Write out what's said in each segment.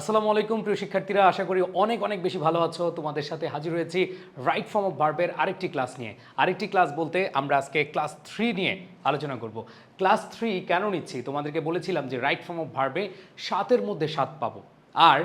আসসালামু আলাইকুম, প্রিয় শিক্ষার্থীরা। আশা করি অনেক অনেক বেশি ভালো আছো। তোমাদের সাথে হাজির হয়েছি রাইট ফর্ম অফ ভার্বের আরেকটি ক্লাস নিয়ে। আরেকটি ক্লাস বলতে আমরা আজকে ক্লাস থ্রি নিয়ে আলোচনা করব। ক্লাস থ্রি কেন নিচ্ছি? তোমাদেরকে বলেছিলাম যে রাইট ফর্ম অফ ভার্বে সাতের মধ্যে সাত পাবো। আর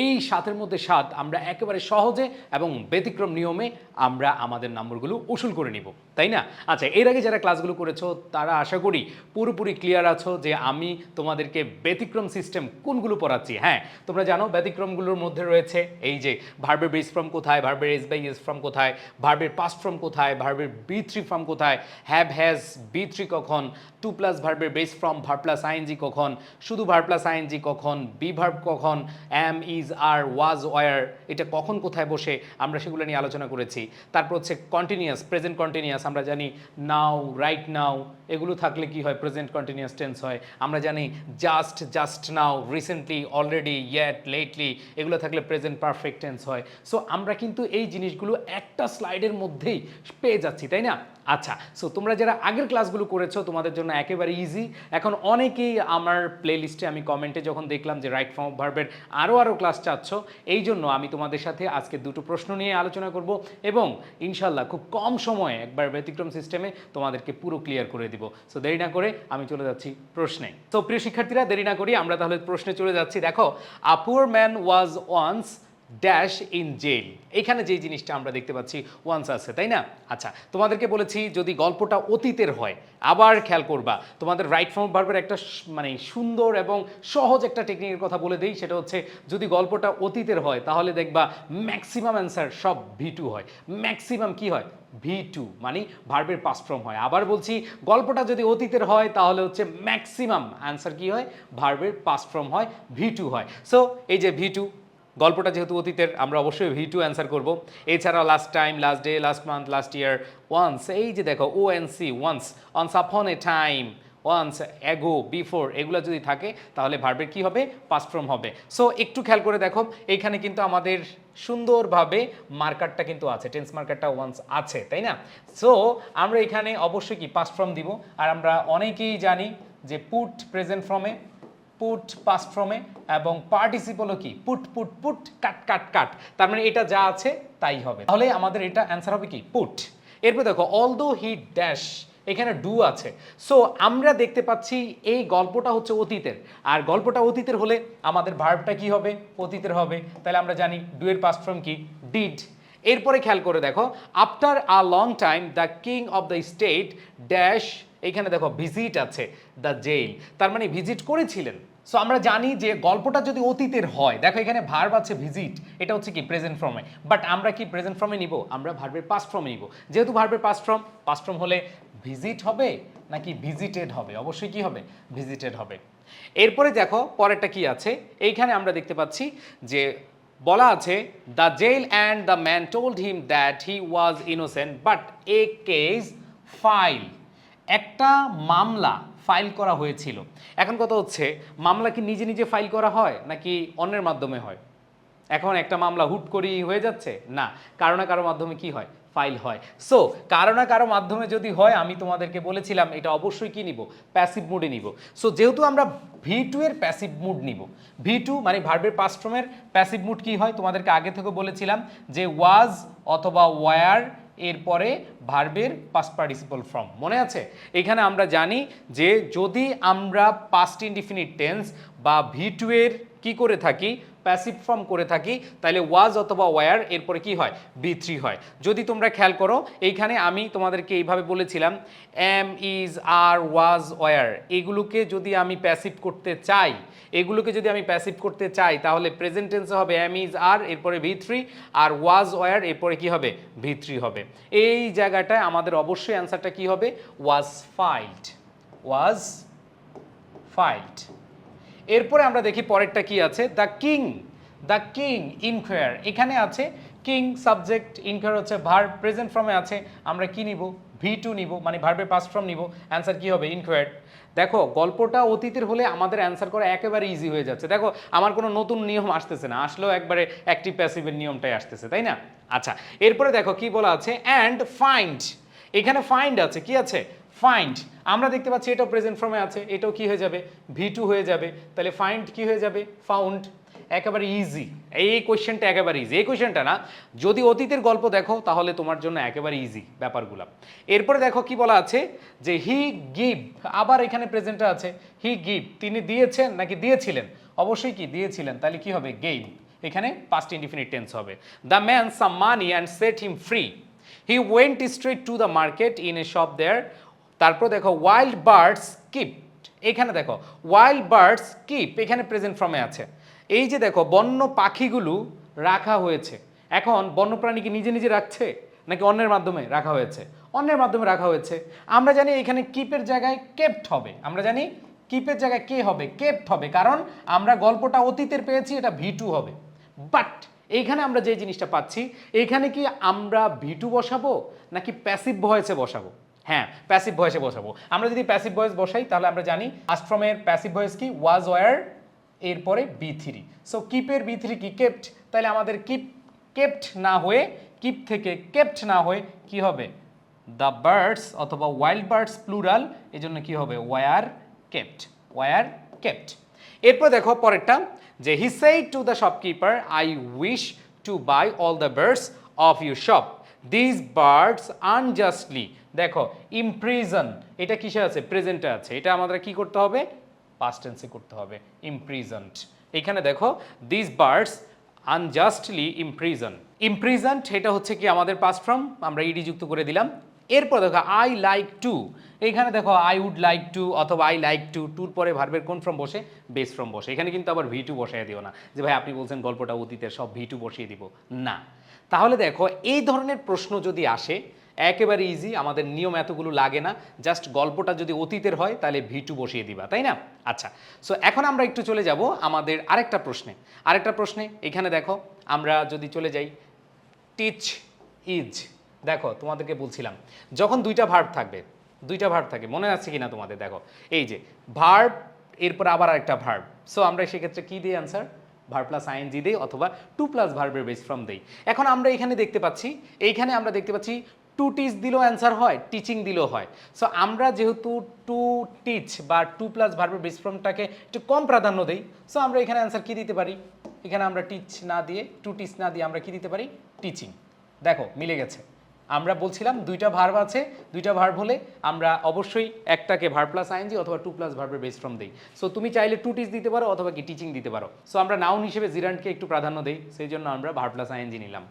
এই সাতের মধ্যে সাত আমরা একেবারে সহজে এবং ব্যতিক্রম নিয়মে আমরা আমাদের নম্বরগুলো উসুল করে নিব, তাই না? আচ্ছা এর আগে যারা ক্লাসগুলো করেছ, তারা আশা করি পুরোপুরি ক্লিয়ার আছো যে আমি তোমাদেরকে ব্যতিক্রম সিস্টেম কোনগুলো পড়াচ্ছি? হ্যাঁ তোমরা জানো ব্যতিক্রমগুলোর মধ্যে রয়েছে এই যে ভার্বের বেস ফ্রম কোথায় ভার্বের এস বাই এস ফ্রম কোথায় ভার্বের পাস্ট ফ্রম কোথায় ভার্বের বি থ্রি ফ্রম কোথায় হ্যাভ হ্যাজ বি থ্রি কখন টু প্লাস ভার্বের base form verb plus ING কখন, শুধু ভার প্লাস আইএনজি কখন বি ভার্ব কখন am is are was were এটা কখন কোথায় বসে আমরা সেগুলো নিয়ে আলোচনা করেছি। তারপর হচ্ছে কন্টিনিউয়াস প্রেজেন্ট কন্টিনিউয়াস আমরা জানি নাও রাইট নাও এগুলো থাকলে কি হয়? প্রেজেন্ট কন্টিনিউয়াস টেন্স হয়। আমরা জানি just just now recently already yet lately এগুলো থাকলে প্রেজেন্ট পারফেক্ট টেন্স হয়। সো আমরা কিন্তু এই জিনিসগুলো একটা স্লাইডের মধ্যেই পেয়ে যাচ্ছি, তাই না? আচ্ছা সো তোমরা যারা আগের ক্লাসগুলো করেছ, তোমাদের জন্য একেবারে ইজি এখন অনেকেই আমার প্লে লিস্টে আমি কমেন্টে যখন দেখলাম যে রাইট ফর্ম ভার্বের আরও আরও ক্লাস চাচ্ছ, এই জন্য আমি তোমাদের সাথে আজকে দুটো প্রশ্ন নিয়ে আলোচনা করব এবং ইনশাল্লাহ খুব কম সময়ে একবার ব্যতিক্রম সিস্টেমে তোমাদেরকে পুরো ক্লিয়ার করে দিব। সো দেরি না করে আমি চলে যাচ্ছি প্রশ্নে। তো প্রিয় শিক্ষার্থীরা, দেরি না করি আমরা তাহলে প্রশ্নে চলে যাচ্ছি। দেখো a poor man was once dash in jail এখানে যেই জিনিসটা আমরা দেখতে পাচ্ছি ওয়ান্স আছে, তাই না? আচ্ছা তোমাদেরকে বলেছি যদি গল্পটা অতীতের হয়, আবার খেয়াল করবা, তোমাদের রাইট ফর্ম ভার্বের একটা মানে সুন্দর এবং সহজ একটা টেকনিকের কথা বলে দিই, সেটা হচ্ছে যদি গল্পটা অতীতের হয়, তাহলে দেখবা ম্যাক্সিমাম অ্যান্সার সব ভি টু হয়। ম্যাক্সিমাম কি হয়? ভি টু মানে ভার্বের পাস ফর্ম হয়। আবার বলছি, গল্পটা যদি অতীতের হয়, তাহলে হচ্ছে ম্যাক্সিমাম অ্যান্সার কি হয়? ভার্বের পাস ফর্ম হয় ভি টু হয়। সো এই যে ভি টু গল্পটা যেহেতু অতীতের, আমরা অবশ্যই ভি টু অ্যান্সার করব। এছাড়াও last time last day last month last year once এই যে দেখো O N C once once upon a time once ago before এগুলো যদি থাকে, তাহলে ভার্বের কি হবে? পাস্ট ফর্ম হবে। সো একটু খেয়াল করে দেখো এইখানে কিন্তু আমাদের সুন্দরভাবে মার্কারটা কিন্তু আছে টেন্স মার্কারটা ওয়ান্স আছে, তাই না? সো আমরা এখানে অবশ্যই কি পাস্ট ফর্ম দিব। আর আমরা অনেকেই জানি যে পুট প্রেজেন্ট ফর্মে পুট পাস্ট ফর্মে এবং পার্টিসিপলও কি? Put put put cut cut cut তার মানে এটা যা আছে, তাই হবে। তাহলে আমাদের এটা অ্যান্সার হবে কি? পুট এরপর দেখো অলদো হি ড্যাশ এখানে ডু আছে। সো আমরা দেখতে পাচ্ছি এই গল্পটা হচ্ছে অতীতের। আর গল্পটা অতীতের হলে আমাদের ভার্বটা কি হবে? অতীতের হবে। তাহলে আমরা জানি ডু এর পাস্ট ফর্ম কি? ডিড এরপরে খেয়াল করে দেখো after a long time the king of the state dash এখানে দেখো ভিজিট আছে দ্য জেল তার মানে ভিজিট করেছিলেন। সো আমরা জানি যে গল্পটা যদি অতীতের হয়, দেখো এখানে ভার্ব আছে ভিজিট এটা হচ্ছে কি প্রেজেন্ট ফর্মে বাট আমরা কি প্রেজেন্ট ফর্মে নিব? আমরা ভার্বের পাস্ট ফর্মে নিব। যেহেতু ভার্বের পাস্ট ফর্ম পাস্ট ফর্ম হলে ভিজিট হবে নাকি ভিজিটেড হবে? অবশ্যই কি হবে? ভিজিটেড হবে। এরপরে দেখো, পরেরটা কি আছে? এইখানে আমরা দেখতে পাচ্ছি যে বলা আছে the jail and the man told him that he was innocent but a case file একটা মামলা ফাইল করা হয়েছিল। এখন কথা হচ্ছে, মামলা কি নিজে নিজে ফাইল করা হয় নাকি অন্যের মাধ্যমে হয়? এখন একটা মামলা হুট করেই হয়ে যাচ্ছে? না, কারও না কারও মাধ্যমে কি হয়? ফাইল হয়। সো কারও না কারও মাধ্যমে যদি হয়, আমি তোমাদেরকে বলেছিলাম, এটা অবশ্যই কি নিব? প্যাসিভ মুডে নিব। সো যেহেতু আমরা ভি টু এর প্যাসিভ মুড নিব ভি টু মানে ভার্বের পাস্ট্রমের প্যাসিভ মুড কি হয়? তোমাদেরকে আগে থেকে বলেছিলাম যে ওয়াজ অথবা ওয়ার এরপরে ভার্বের পাস্ট পার্টিসিপল ফর্ম মনে আছে? এখানে আমরা জানি যে যদি আমরা পাস্ট ইনডিফিনিট টেন্স বা ভিটুয়ের এর কি করে থাকি? প্যাসিভ ফর্ম করে থাকি তাহলে ওয়াজ অথবা ওয়ার এরপরে কি হয়? বি থ্রি হয়। যদি তোমরা খেয়াল করো, এইখানে আমি তোমাদেরকে এইভাবে বলেছিলাম am is are was were এগুলোকে যদি আমি প্যাসিভ করতে চাই, এগুলোকে যদি আমি প্যাসিভ করতে চাই, তাহলে প্রেজেন্ট টেন্সে হবে এম ইজ আর এরপরে V three are was were এরপরে কি হবে? ভি থ্রি হবে। এই জায়গাটায় আমাদের অবশ্যই অ্যান্সারটা কি হবে? ওয়াজ ফাইল্ড ওয়াজ ফাইল্ড এরপরে আমরা দেখি পরেরটা কি আছে? The king the king enquire এখানে আছে কিং সাবজেক্ট ইনকোয়ার হচ্ছে ভার্ব প্রেজেন্ট ফর্মে আছে, আমরা কি নিব? ভি টু নিব মানে ভার্বের পাস্ট ফর্ম নিব অ্যান্সার কি হবে? ইনকোয়ার দেখো, গল্পটা অতীতের হলে আমাদের অ্যান্সার করা একেবারে ইজি হয়ে যাচ্ছে। দেখো, আমার কোনো নতুন নিয়ম আসতেছে না, আসলেও একবারে অ্যাক্টিভ প্যাসিভের নিয়মটাই আসতেছে, তাই না? আচ্ছা এরপরে দেখো কি বলা আছে? অ্যান্ড ফাইন্ড এখানে ফাইন্ড আছে, কি আছে? ফাইন্ড আমরা দেখতে পাচ্ছি এটাও প্রেজেন্ট ফর্মে আছে, এটাও কি হয়ে যাবে? ভি টু হয়ে যাবে। তাহলে ফাইন্ড কি হয়ে যাবে? ফাউন্ড একেবারে ইজি এই কোয়েশ্চেনটা একেবারে ইজি এই কোয়েশ্চেনটা না, যদি অতীতের গল্প দেখো, তাহলে তোমার জন্য একেবারে ইজি ব্যাপারগুলো। এরপরে দেখো কি বলা আছে, যে হি গিভ আবার এখানে প্রেজেন্টে আছে। হি গিভ তিনি দিয়েছেন নাকি দিয়েছিলেন? অবশ্যই কি, দিয়েছিলেন। তাহলে কি হবে? গেইভ এখানে পাস্ট ইনডিফিনিট টেন্স হবে। The man some money and set him free he went straight to the market in a shop there তারপর দেখো ওয়াইল্ড বার্ডস কিপ এখানে দেখো ওয়াইল্ড বার্ডস কিপ এখানে প্রেজেন্ট ফর্মে আছে। এই যে দেখো, বন্য পাখিগুলো রাখা হয়েছে। এখন বন্যপ্রাণী কি নিজে নিজে রাখছে নাকি অন্যের মাধ্যমে রাখা হয়েছে? অন্যের মাধ্যমে রাখা হয়েছে। আমরা জানি এখানে কিপের জায়গায় কেপ্ট হবে। আমরা জানি কিপের জায়গায় কে হবে? কেপ্ট হবে। কারণ আমরা গল্পটা অতীতের পেয়েছি, এটা ভিটু হবে। বাট এইখানে আমরা যে জিনিসটা পাচ্ছি এইখানে কি আমরা ভিটু বসাবো নাকি প্যাসিভ ভয়েসে বসাবো? হ্যাঁ প্যাসিভ ভয়েসে বসাবো। আমরা যদি প্যাসিভ ভয়েস বসাই, তাহলে আমরা জানি আস্ট্রমের প্যাসিভ ভয়েস কি? ওয়াজ ওয়ার এরপরে বি থ্রি সো কিপের বি থ্রি কি কেপ্ট তাহলে আমাদের কিপ কেপ্ট না হয়ে কিপ থেকে কেপ্ট না হয়ে কি হবে? দ্য বার্ডস অথবা ওয়াইল্ড বার্ডস প্লুরাল এই জন্য কি হবে? ওয়ার কেপ্ট ওয়ার কেপ্ট এরপর দেখো পরেরটা, যে he said to the shopkeeper I wish to buy all the birds of your shop this birds unjustly দেখো ইমপ্রিজন এটা কিসে আছে? প্রেজেন্টে আছে। এটা আমাদের কি করতে হবে? পাস্ট টেন্সে করতে হবে। ইমপ্রিজন্ট এখানে দেখো this birds unjustly imprison imprisoned এটা হচ্ছে কি আমাদের পাস্ট ফ্রম আমরা ইডি যুক্ত করে দিলাম। এরপর দেখো আই লাইক টু এইখানে দেখো আই উড লাইক টু অথবা আই লাইক টু টুর পরে ভার্বের কোন ফ্রম বসে? বেস ফ্রম বসে। এখানে কিন্তু আবার ভি টু বসাই দিও না। যে ভাই, আপনি বলছেন গল্পটা অতীতের সব ভি টু বসিয়ে দিব। না। তাহলে দেখো, এই ধরনের প্রশ্ন যদি আসে একেবারে ইজি আমাদের নিয়ম এতগুলো লাগে না। জাস্ট গল্পটা যদি অতীতের হয়, তাহলে ভি টু বসিয়ে দিবা, তাই না? আচ্ছা সো এখন আমরা একটু চলে যাব আমাদের আরেকটা প্রশ্নে। আরেকটা প্রশ্নে, এখানে দেখো, আমরা যদি চলে যাই টিচ ইজ দেখো, তোমাদেরকে বলছিলাম, যখন দুইটা ভার্ব থাকবে, দুইটা ভার্ব থাকে, মনে আছে কি না তোমাদের? দেখো, এই যে ভার্ব এরপর আবার আরেকটা ভার্ব সো আমরা সেক্ষেত্রে কি দিই অ্যান্সার ভার প্লাস আইএনজি দেই, অথবা টু প্লাস ভার্বের বেস ফ্রম দেই। এখন আমরা এখানে দেখতে পাচ্ছি, এইখানে আমরা দেখতে পাচ্ছি টু টিচ দিলেও অ্যান্সার হয় টিচিং দিলেও হয়। সো আমরা যেহেতু টু টিচ বা টু প্লাস ভার্বের বেস ফ্রমটাকে একটু কম প্রাধান্য দিই সো আমরা এখানে অ্যান্সার কি দিতে পারি? এখানে আমরা টিচ না দিয়ে টু টিচ না দিয়ে আমরা কি দিতে পারি? টিচিং দেখো, মিলে গেছে। আমরা বলছিলাম দুইটা ভার্ব আছে, দুইটা ভার্ব হলে আমরা অবশ্যই একটাকে ভার্ব প্লাস আইএনজি অথবা টু প্লাস ভার্বের বেস ফ্রম দেই। সো তুমি চাইলে টু টিচ দিতে পারো অথবা কি টিচিং দিতে পারো। সো আমরা নাউন হিসেবে জিরান্ডকে একটু প্রাধান্য দিই, সেই জন্য আমরা ভার্ব প্লাস আইএনজি নিলাম।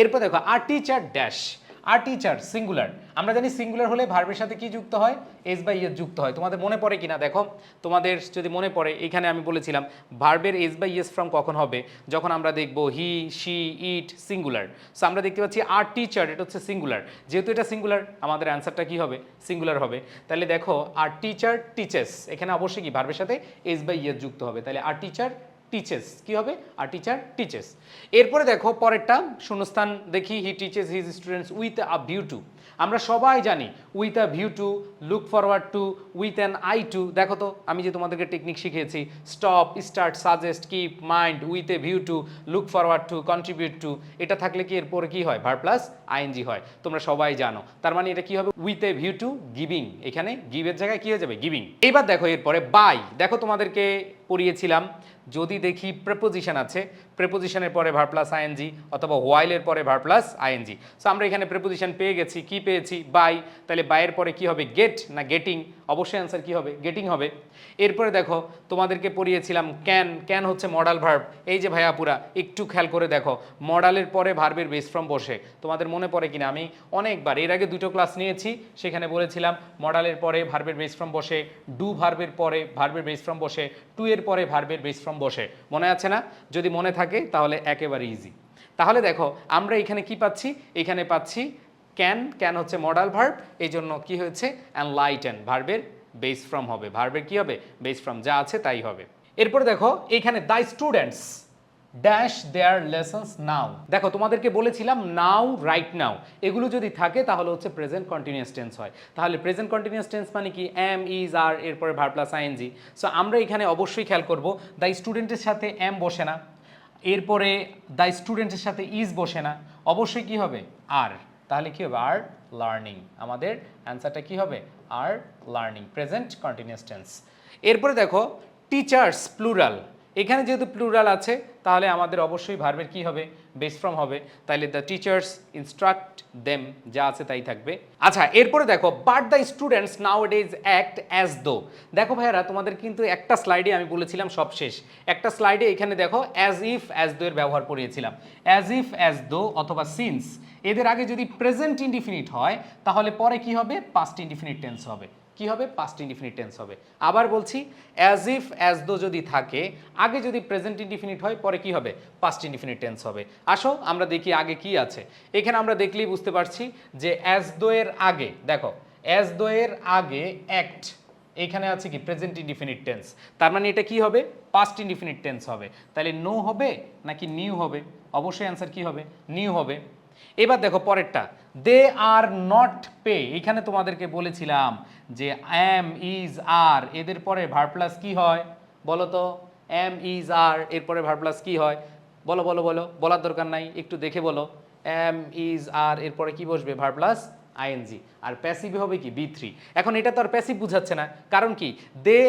এরপর দেখো our teacher dash our teacher singular আমরা জানি সিঙ্গুলার হলে ভার্বের সাথে কি যুক্ত হয়? এস বাই ইয়েস যুক্ত হয়। তোমাদের মনে পড়ে কিনা? দেখো, তোমাদের যদি মনে পড়ে, এখানে আমি বলেছিলাম ভার্বের এস বাই ইয়েস ফ্রম কখন হবে? যখন আমরা দেখব he she it singular so আমরা দেখতে পাচ্ছি আর টিচার এটা হচ্ছে সিঙ্গুলার যেহেতু এটা সিঙ্গুলার আমাদের অ্যান্সারটা কি হবে? সিঙ্গুলার হবে। তাহলে দেখো, আর টিচার টিচেস এখানে অবশ্যই কি? ভার্বের সাথে এস বাই ইয়েস যুক্ত হবে। তাহলে আর টিচার টিচেস কি হবে? আর টিচার টিচেস এরপরে দেখো, পরেরটা, শূন্যস্থান দেখি। He teaches his students with a view to আমরা সবাই জানি with a view to look forward to with an eye to দেখো তো, আমি যে তোমাদেরকে টেকনিক শিখিয়েছি stop start suggest keep mind with a view to look forward to contribute to এটা থাকলে কি এরপরে কি হয়? ভার প্লাস আইএনজি হয়। তোমরা সবাই জানো। তার মানে এটা কি হবে? With a view to giving এখানে গিভের জায়গায় কি হয়ে যাবে? গিভিং এবার দেখো এরপরে বাই দেখো তোমাদেরকে পড়িয়েছিলাম। যদি দেখি প্রেপোজিশন আছে প্রেপোজিশনের পরে ভার প্লাস আইএনজি অথবা হোয়াইলের পরে ভার প্লাস আইএনজি সো আমরা এখানে প্রেপোজিশন পেয়ে গেছি, কি পেয়েছি? বাই তাহলে বাইয়ের পরে কি হবে? গেট না গেটিং অবশ্যই অ্যান্সার কি হবে? গেটিং হবে। এরপরে দেখো, তোমাদেরকে পড়িয়েছিলাম ক্যান ক্যান হচ্ছে মডাল ভার্ব এই যে ভাইয়া পুরা একটু খেয়াল করে দেখো মডালের পরে ভার্বের বেস ফ্রম বসে। তোমাদের মনে পড়ে কিনা? আমি অনেকবার, এর আগে দুটো ক্লাস নিয়েছি, সেখানে বলেছিলাম মডালের পরে ভার্বের বেস ফ্রম বসে ডু ভার্বের পরে ভার্বের বেস ফ্রম বসে টু এর পরে ভার্বের বেস বসে। মনে আছে না? যদি মনে থাকে, তাহলে একেবারে ইজি তাহলে দেখো, আমরা এখানে কি পাচ্ছি? এখানে পাচ্ছি ক্যান ক্যান হচ্ছে মডাল ভার্ব এই জন্য কি হয়েছে? অ্যান্ড লাইট অ্যান্ড ভার্বের বেস ফ্রম হবে। ভার্বের কি হবে? বেস ফ্রম যা আছে তাই হবে। এরপর দেখো, এখানে the students dash their lessons now দেখো, তোমাদেরকে বলেছিলাম নাও রাইট নাও এগুলো যদি থাকে, তাহলে হচ্ছে প্রেজেন্ট কন্টিনিউয়াস টেন্স হয়। তাহলে প্রেজেন্ট কন্টিনিউয়াস টেন্স মানে কি? এম ইজ আর এরপরে ভার প্লাস আইএনজি সো আমরা এখানে অবশ্যই খেয়াল করব দ্য স্টুডেন্টের সাথে এম বসে না। এরপরে দ্য স্টুডেন্টের সাথে ইজ বসে না। অবশ্যই কি হবে? আর তাহলে কি হবে? আর লার্নিং আমাদের অ্যান্সারটা কি হবে? Are learning present continuous tense এরপরে দেখো টিচার্স প্লুরাল এখানে যেহেতু প্লুরাল আছে, তাহলে আমাদের অবশ্যই ভার্বের কি হবে? বেস ফ্রম হবে। তাহলে দ্য টিচার্স ইনস্ট্রাক্ট দেম যা আছে তাই থাকবে। আচ্ছা এরপরে দেখো but the students nowadays act as though দেখো ভাইয়ারা, তোমাদের কিন্তু একটা স্লাইডে আমি বলেছিলাম সব শেষ। একটা স্লাইডে এখানে দেখো অ্যাজ ইফ অ্যাজ দো এর ব্যবহার করিয়েছিলাম। অ্যাজ ইফ অ্যাজ দো অথবা সিন্স এদের আগে যদি প্রেজেন্ট ইনডিফিনিট হয়, তাহলে পরে কি হবে? পাস্ট ইনডিফিনিট টেন্স হবে। কি হবে? পাস্ট ইনডিফিনিট টেন্স হবে। আবার বলছি অ্যাজ ইফ অ্যাজ দো যদি থাকে, আগে যদি প্রেজেন্ট ইনডিফিনিট হয়, পরে কি হবে? পাস্ট ইনডিফিনিট টেন্স হবে। আসো, আমরা দেখি আগে কি আছে। এখানে আমরা দেখলেই বুঝতে পারছি যে অ্যাজ দো এর আগে, দেখো অ্যাজ দো এর আগে অ্যাক্ট এখানে আছে কি? প্রেজেন্ট ইনডিফিনিট টেন্স তার মানে এটা কি হবে? পাস্ট ইনডিফিনিট টেন্স হবে। তাহলে নো হবে নাকি নিউ হবে? অবশ্যই অ্যান্সার কি হবে? নিউ হবে। এবার দেখো পরেরটা। দে আর নট পে এখানে তোমাদেরকে বলেছিলাম যে এম ইজ আর এদের পরে ভার প্লাস কি হয়? বলো তো। এম ইজ আর এরপরে ভার প্লাস কি হয়? বলো বলো বলো। বলার দরকার নাই, একটু দেখে বলো। এম ইজ আর এরপরে কি বসবে? ভার প্লাস আইএনজি আর প্যাসিভ হবে কি? বি থ্রি এখন এটা তো আর প্যাসিভ বুঝাচ্ছে না। কারণ কি? দে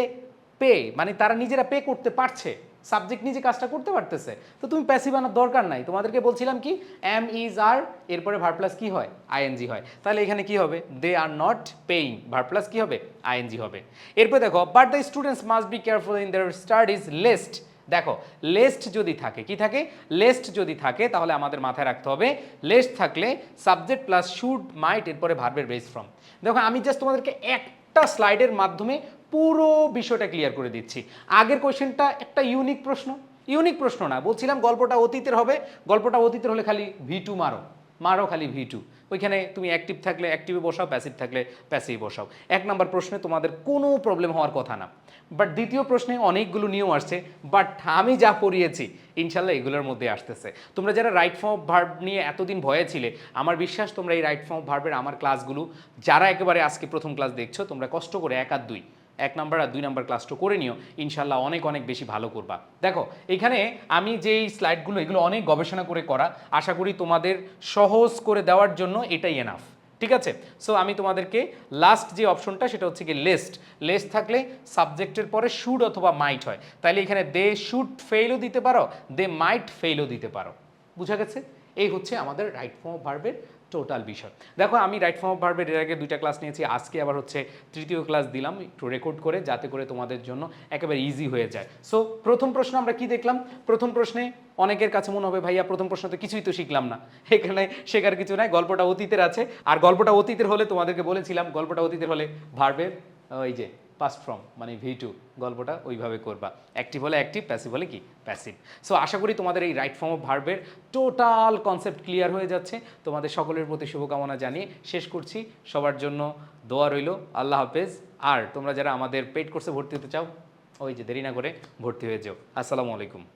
পে মানে তারা নিজেরা পে করতে পারছে। সাবজেক্ট নিজে কাজটা করতে পারতেছে, তো তুমি প্যাসিভ আনার দরকার নাই। তোমাদেরকে বলছিলাম কি এম ইজ আর এরপরে ভার প্লাস কি হয়? আইএনজি হয়। তাহলে এখানে কি হবে? They are not paying verb plus কি হবে? আইএনজি হবে। এরপর দেখো but the students must be careful in their studies lest দেখো লেস্ট যদি থাকে, কি থাকে? লেস্ট যদি থাকে, তাহলে আমাদের মাথায় রাখতে হবে লেস্ট থাকলে সাবজেক্ট প্লাস শুড মাইট এরপরে ভার্বের বেস ফ্রম দেখো, আমি জাস্ট তোমাদেরকে একটা স্লাইডের মাধ্যমে পুরো বিষয়টা ক্লিয়ার করে দিচ্ছি। আগের কোয়েশ্চেনটা একটা ইউনিক প্রশ্ন। ইউনিক প্রশ্ন না, বলছিলাম গল্পটা অতীতের হবে, গল্পটা অতীতের হলে খালি ভি টু মারো। মারো খালি ভি টু ওইখানে তুমি অ্যাক্টিভ থাকলে অ্যাক্টিভে বসাও প্যাসিভ থাকলে প্যাসিভে বসাও। এক নম্বর প্রশ্নে তোমাদের কোনো প্রবলেম হওয়ার কথা না। বাট দ্বিতীয় প্রশ্নে অনেকগুলো নিয়ম আসছে বাট আমি যা পড়িয়েছি, ইনশাল্লাহ এগুলোর মধ্যে আসতেছে। তোমরা যারা রাইট ফর্ম অফ ভার্ব নিয়ে এতদিন ভয়ে ছিলে, আমার বিশ্বাস তোমরা এই রাইট ফর্ম অফ ভার্বের আমার ক্লাসগুলো যারা একেবারে আজকে প্রথম ক্লাস দেখছ, তোমরা কষ্ট করে এক আর দুই এক নাম্বার আর দুই নাম্বার ক্লাসটা করে নিও ইনশাল্লাহ অনেক অনেক বেশি ভালো করবা। দেখো, এখানে আমি যেই স্লাইডগুলো এগুলো অনেক গবেষণা করে করা, আশা করি তোমাদের সহজ করে দেওয়ার জন্য এটাই এনাফ ঠিক আছে? সো আমি তোমাদেরকে লাস্ট যে অপশনটা সেটা হচ্ছে কি লিস্ট লিস্ট থাকলে সাবজেক্টের পরে শুড অথবা মাইট হয়। তাহলে এখানে দে শুড ফেইলও দিতে পারো দে মাইট ফেইলও দিতে পারো। বুঝা গেছে? এই হচ্ছে আমাদের রাইট ফর্ম ভার্বের টোটাল বিষয়। দেখো, আমি রাইট ফর্ম অফ এর আগে দুইটা ক্লাস নিয়েছি, আজকে আবার হচ্ছে তৃতীয় ক্লাস দিলাম, একটু রেকর্ড করে, যাতে করে তোমাদের জন্য একেবারে ইজি হয়ে যায়। সো প্রথম প্রশ্ন আমরা কি দেখলাম? প্রথম প্রশ্নে অনেকের কাছে মনে হবে, ভাইয়া, প্রথম প্রশ্ন তো কিছুই তো শিখলাম না। এখানে শেখার কিছু নাই, গল্পটা অতীতের আছে। আর গল্পটা অতীতের হলে তোমাদেরকে বলেছিলাম, গল্পটা অতীতের হলে ভার্বের ওই যে পাস্ট ফ্রম মানে ভি টু গল্পটা ওইভাবে করবা। অ্যাক্টিভ হলে অ্যাক্টিভ প্যাসিভ হলে কি? প্যাসিভ সো আশা করি তোমাদের এই রাইট ফর্ম অফ ভার্বের টোটাল কনসেপ্ট ক্লিয়ার হয়ে যাচ্ছে। তোমাদের সকলের প্রতি শুভকামনা জানিয়ে শেষ করছি। সবার জন্য দোয়া রইল। আল্লাহ হাফেজ। আর তোমরা যারা আমাদের পেড কোর্সে ভর্তি হতে চাও, ওই যে দেরি না করে ভর্তি হয়ে যাও। আসসালামু আলাইকুম।